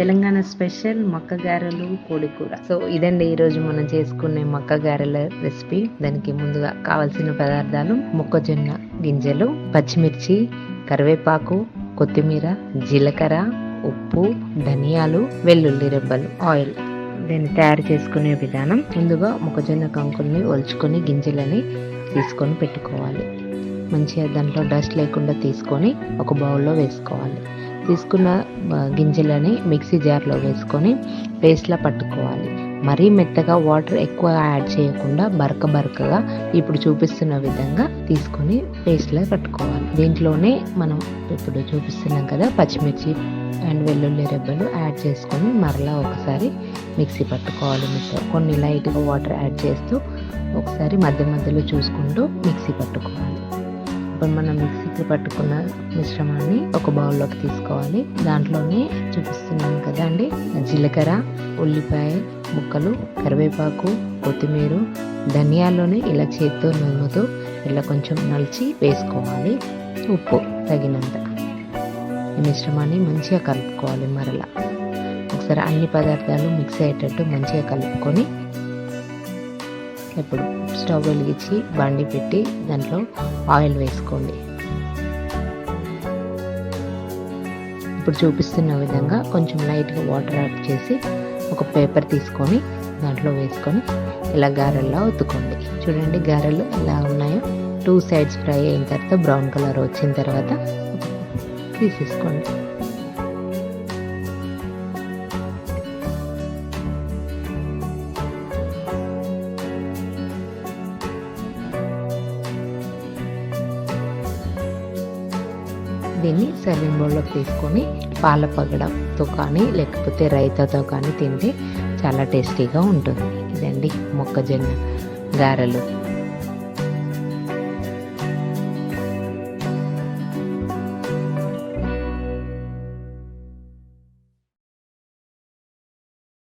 Telangana special మక్క గారెలు కోడి కూర సో ఇదండి ఈరోజు మనం చేసుకునే మక్క గారెల రెసిపీ. దానికి ముందుగా కావలసిన పదార్థాలు మొక్కజొన్న గింజలు పచ్చిమిర్చి కరివేపాకు కొత్తిమీర జీలకర్ర ఉప్పు ధనియాలు వెల్లుల్లి రెబ్బలు ఆయిల్. దీన్ని తయారు చేసుకునే విధానం ముందుగా మొక్కజొన్న కంకుల్ని ఒలుచుకొని గింజలని తీసుకొని పెట్టుకోవాలి. మంచిగా దాంట్లో డస్ట్ లేకుండా తీసుకొని ఒక బౌల్లో వేసుకోవాలి. తీసుకున్న గింజలని మిక్సీ జార్లో వేసుకొని పేస్ట్లా పట్టుకోవాలి. మరీ మెత్తగా వాటర్ ఎక్కువ యాడ్ చేయకుండా బరక బరకగా ఇప్పుడు చూపిస్తున్న విధంగా తీసుకొని పేస్ట్లా పట్టుకోవాలి దీంట్లోనే మనం ఇప్పుడు చూపిస్తున్నాం కదా పచ్చిమిర్చి అండ్ వెల్లుల్లి రెబ్బలు యాడ్ చేసుకొని మరలా ఒకసారి మిక్సీ పట్టుకోవాలి మెత్త. కొన్ని లైట్గా వాటర్ యాడ్ చేస్తూ ఒకసారి మధ్య మధ్యలో చూసుకుంటూ మిక్సీ పట్టుకోవాలి. ఇప్పుడు మనం మిక్సీకి పట్టుకున్న మిశ్రమాన్ని ఒక బౌల్లోకి తీసుకోవాలి. దాంట్లోనే చూపిస్తున్నాను కదా అండి జీలకర్ర ఉల్లిపాయ ముక్కలు కరివేపాకు కొత్తిమీర ధనియాల్లోనే ఇలా చేత్తో నూనెతో ఇలా కొంచెం నలిచి వేసుకోవాలి. ఉప్పు తగినంత. ఈ మిశ్రమాన్ని మంచిగా కలుపుకోవాలి మరలా. ఒకసారి అన్ని పదార్థాలు మిక్స్ అయ్యేటట్టు మంచిగా కలుపుకొని ఇప్పుడు స్టవ్ వెలిగించి బండి పెట్టి దాంట్లో ఆయిల్ వేసుకోండి. ఇప్పుడు చూపిస్తున్న విధంగా కొంచెం లైట్గా వాటర్ యాడ్ చేసి ఒక పేపర్ తీసుకొని దాంట్లో వేసుకొని ఇలా గారెల్లా ఒత్తుకోండి. చూడండి గారెలు ఎలా ఉన్నాయో. టూ సైడ్స్ ఫ్రై అయిన తర్వాత బ్రౌన్ కలర్ వచ్చిన తర్వాత తీసేసుకోండి. దీన్ని సర్వింగ్ బౌల్లోకి తీసుకొని పాల పగడంతో కానీ లేకపోతే రైతాతో కానీ తింటే చాలా టేస్టీగా ఉంటుంది. ఇదండి మొక్కజొన్న గారెలు.